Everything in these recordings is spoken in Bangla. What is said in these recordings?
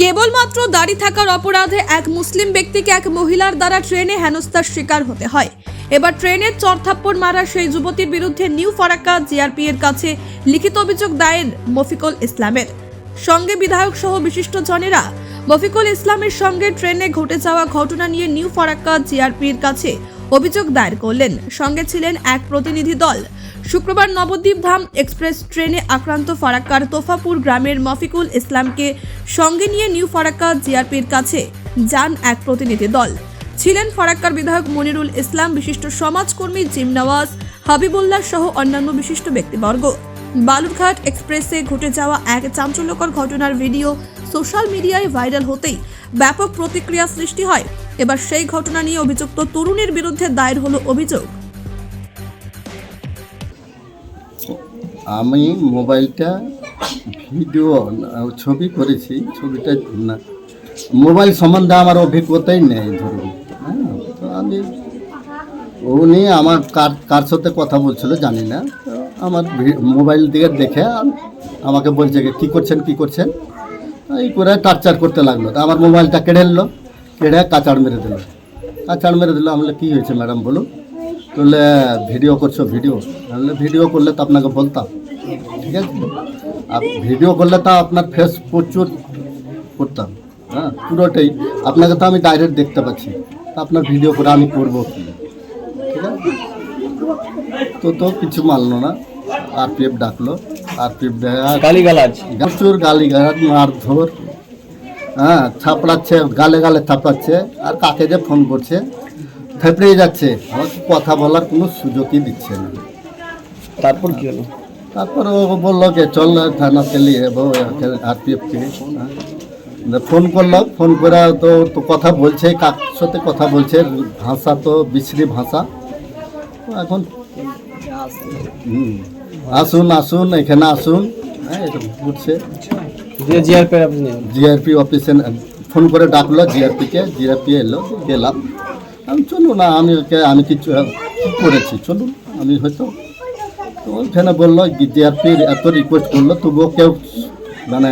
কেবলমাত্র দাড়ি থাকার অপরাধে এক মুসলিম ব্যক্তিকে এক মহিলার দ্বারা ট্রেনে হেনস্থার শিকার হতে হয়। এবার ট্রেনের চরথাপ্পড় মারা সেই যুবতীর বিরুদ্ধে নিউ ফারাক্কা জিআরপি এর কাছে লিখিত অভিযোগ দায়ের মফিকুল ইসলামের। সঙ্গে বিধায়ক সহ বিশিষ্ট জনেরা মফিকুল ইসলামের সঙ্গে ট্রেনে ঘটে যাওয়া ঘটনা নিয়ে নিউ ফারাক্কা জিআরপির কাছে অভিযোগ দায়ের করলেন। সঙ্গে ছিলেন এক প্রতিনিধি দল। শুক্রবার নবদ্বীপ ধাম এক্সপ্রেস ট্রেনে আক্রান্ত ফারাক্কার তোফাপুর গ্রামের মফিকুল ইসলামকে সঙ্গে নিয়ে নিউ ফারাক্কা জিআরপির কাছে যান এক প্রতিনিধি দল। ছিলেন ফারাক্কার বিধায়ক মনিরুল ইসলাম, বিশিষ্ট সমাজকর্মী জিম নওয়াজ, হাবিবুল্লাহ সহ অন্যান্য বিশিষ্ট ব্যক্তিবর্গ। বালুরঘাট এক্সপ্রেসে ঘটে যাওয়া এক চাঞ্চল্যকর ঘটনার ভিডিও সোশ্যাল মিডিয়ায় ভাইরাল হতেই ব্যাপক প্রতিক্রিয়া সৃষ্টি হয়। এবার সেই ঘটনা নিয়ে অভিযুক্ত তরুণের বিরুদ্ধে দায়ের হলো অভিযোগ। আমি মোবাইলটা ভিডিও ছবি করেছি ছবিটা না মোবাইল সম্বন্ধে আমার অভিজ্ঞতাই নেই ধরুন হ্যাঁ তো আমি উনি আমার কার কার সাথে কথা বলছিল জানি না আমার মোবাইল দিকে দেখে আম- আমাকে বলছে যে কী করছেন কী করছেন? এই করে টার্চার করতে লাগল তা আমার মোবাইলটা কেড়ে নিলো কেড়ে কাচাড় মেরে দিল কাচাড় মেরে দিল আমি বললাম, কী হয়েছে ম্যাডাম বলুন? বললে ভিডিও করছ ভিডিও। বললাম, ভিডিও করলে তো আপনাকে বলতাম। ঠিক আছে আর ভিডিও করলে তো আপনার ফেস প্রচুর করতাম। হ্যাঁ পুরোটাই। আপনাকে তো আমি ডাইরেক্ট দেখতে পাচ্ছি। তা আপনার ভিডিও করে আমি করব কি? ঠিক আছে? তো তো কিছু মানলো না। আর পি এফ ডাকলো। আর পি এফ গালিগালাজ। প্রচুর গালি গালাজ মারধর। হ্যাঁ থাপড়াচ্ছে গালে গালে থাপড়াচ্ছে। আর কাকে যে ফোন করছে থেপড়ে যাচ্ছে। আমাকে কথা বলার কোনো সুযোগই দিচ্ছে না। তারপর কি হলো? তারপর ও বলল যে চল থানাতে নিয়ে যাব আর পি এফ থেকে হ্যাঁ। ফোন করল ফোন করে তো তো কথা বলছে কার সাথে কথা বলছে ভাষা তো বিশ্রী ভাষা। এখন হুম, আসুন আসুন এখানে আসুন। হ্যাঁ। জিআরপি অফিসে ফোন করে ডাকলো জিআরপিকে জিআরপি এলো গেলাম। আমি চলুন না আমি ওকে আমি কিছু করেছি? চলুন আমি হয়তো ওইখানে বলল জিআরপির এত রিকোয়েস্ট করল, তবুও কেউ মানে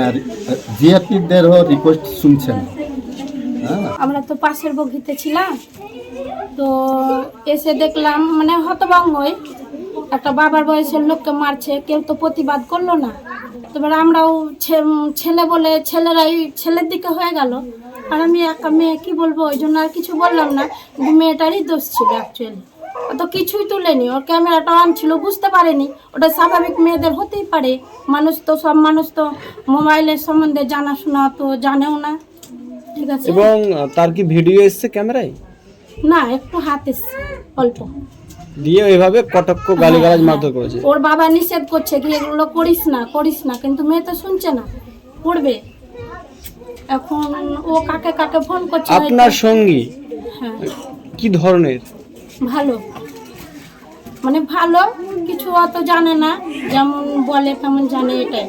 জিআরপিদেরও রিকোয়েস্ট শুনছেন আমরা তো পাশের বগিতে ছিলাম, তো এসে দেখলাম মানে হতভঙ্গই একটা বাবার বয়সের লোককে মারছে, কেউ তো প্রতিবাদ করল না। এবার আমরাও ছেলে বলে ছেলেরাই ছেলের দিকে হয়ে গেল। আর আমি একা মেয়ে, কি বলব? ওই জন্য আর কিছু বললাম না। মেয়েটারই দোষ ছিল অ্যাকচুয়ালি তো কিছুই তুলেনি। ওর ক্যামেরাটা অন ছিল বুঝতে পারেনি। ওটা স্বাভাবিক মেয়েদের হতেই পারে। মানুষ তো সব মানুষ তো মোবাইলের সম্বন্ধে জানাশোনা তো জানেও না। ঠিক আছে? এবং তার কি ভিডিও এসছে ক্যামেরায়? না একটু হাত এসছে অল্প। দিয়ে এভাবে কটক্ষ গালিগালাজ মারধর করেছে। ওর বাবা নিষেধ করছে কি এগুলো করিস না করিস না কিন্তু মেয়ে তো শুনছে না। করবে। এখন ও কাকে কাকে ফোন করছে আপনার সঙ্গী? হ্যাঁ। কি ধরনের? ভালো। মানে ভালো কিছু অত জানে না যেমন বলে তেমন জানে এটাই।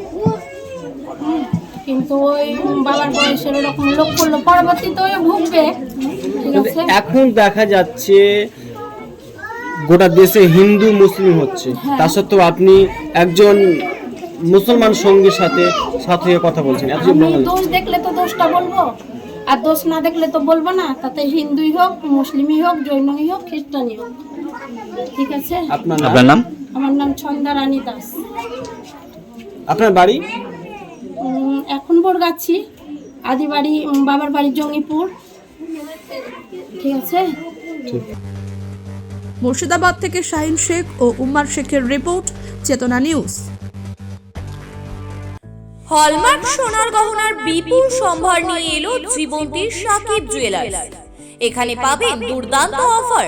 কিন্তু ওই বাবার বয়সের ওরকম লোক করল পরবর্তীতে ওই ভুগবে এখন দেখা যাচ্ছে গোটা দেশে হিন্দু মুসলিম হচ্ছে। হ্যাঁ। তা সত্ত্বেও আপনি একজন মুসলমান সঙ্গীর সাথে সাথে কথা বলছেন দোষ দেখলে তো দোষটা বলব আর দোষ না দেখলে তো বলব না। তাতে হিন্দুই হোক মুসলিমই হোক জৈনই হোক খ্রিস্টানই হোক। ঠিক আছে? আপনার আপনার নাম? আমার নাম ছন্দা রানী দাস। আপনার বাড়ি? এখন বরগাছি আদি বাড়ি বাবার বাড়ি জঙ্গিপুর। ঠিক আছে? মুর্শিদাবাদ থেকে শাহিন শেখ ও উম্মার শেখের রিপোর্ট চেতনা নিউজ। হলমার্ক সোনার গহনার বিপুল সম্ভার নিয়ে এলো জীবন্তীর সাকিব জুয়েলার্স এখানে পাবেন দুর্দান্ত অফার